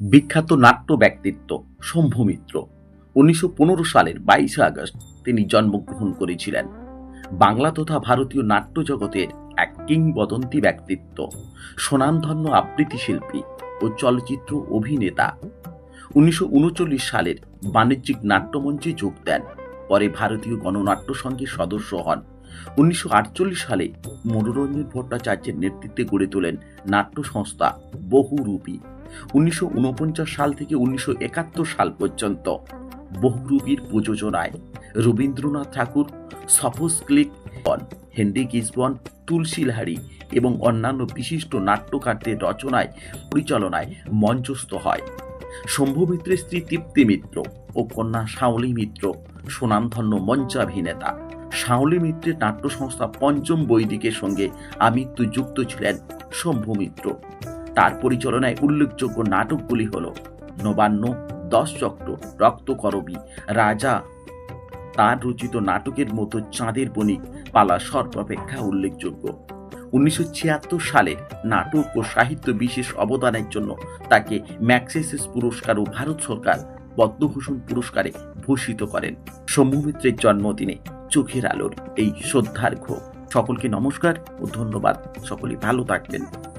বিখ্যাত নাট্য ব্যক্তিত্ব শম্ভু মিত্র। উনিশশো পনেরো সালের বাইশে আগস্ট তিনি জন্মগ্রহণ করেছিলেন। বাংলা তথা ভারতীয় নাট্য জগতের এক কিংবদন্তি ব্যক্তিত্ব, স্বনামধন্য আবৃত্তি শিল্পী ও চলচ্চিত্র অভিনেতা। উনিশশো উনচল্লিশ সালের বাণিজ্যিক নাট্যমঞ্চে যোগ দেন। পরে ভারতীয় গণনাট্য সংঘের সদস্য হন। উনিশশো আটচল্লিশ সালে মনোরঞ্জন ভট্টাচার্যের নেতৃত্বে গড়ে তোলেন নাট্য সংস্থা বহুরূপী। উনিশশো উনপঞ্চাশ সাল থেকে উনিশশো একাত্তর সাল পর্যন্ত বহুরূপীর প্রযোজনায় Rabindranath Tagore Sophocles, Henrik Ibsen Tulsi Lahiri এবং অন্যান্য বিশিষ্ট নাট্যকারদের রচনায় পরিচালনায় মঞ্চস্থ হয়। শম্ভু মিত্রের স্ত্রী তৃপ্তি মিত্র ও কন্যা শাওলি মিত্র, সুনামধন্য মঞ্চাভিনেতা। শাওলি মিত্রের নাট্য সংস্থা পঞ্চম বৈদিকের সঙ্গে আমৃত্যু যুক্ত ছিলেন শম্ভু মিত্র তার পরিচালনায় উল্লেখযোগ্য নাটকগুলি হল নবান্ন দশ চক্র রক্তকরবী, রাজা। তার রচিত নাটকের মতো চাঁদের বণিক পালা সর্বাপেক্ষা উল্লেখযোগ্য। উনিশশো ছিয়াত্তর সালে নাটক ও সাহিত্য বিশেষ অবদানের জন্য তাকে ম্যাক্সেসেস পুরস্কার ও ভারত সরকার পদ্মভূষণ পুরস্কারে ভূষিত করেন। শম্ভু মিত্রের জন্মদিনে চোখের আলোর এই শ্রদ্ধার্ঘ্য। সকলকে নমস্কার ও ধন্যবাদ। সকলে ভালো থাকবেন।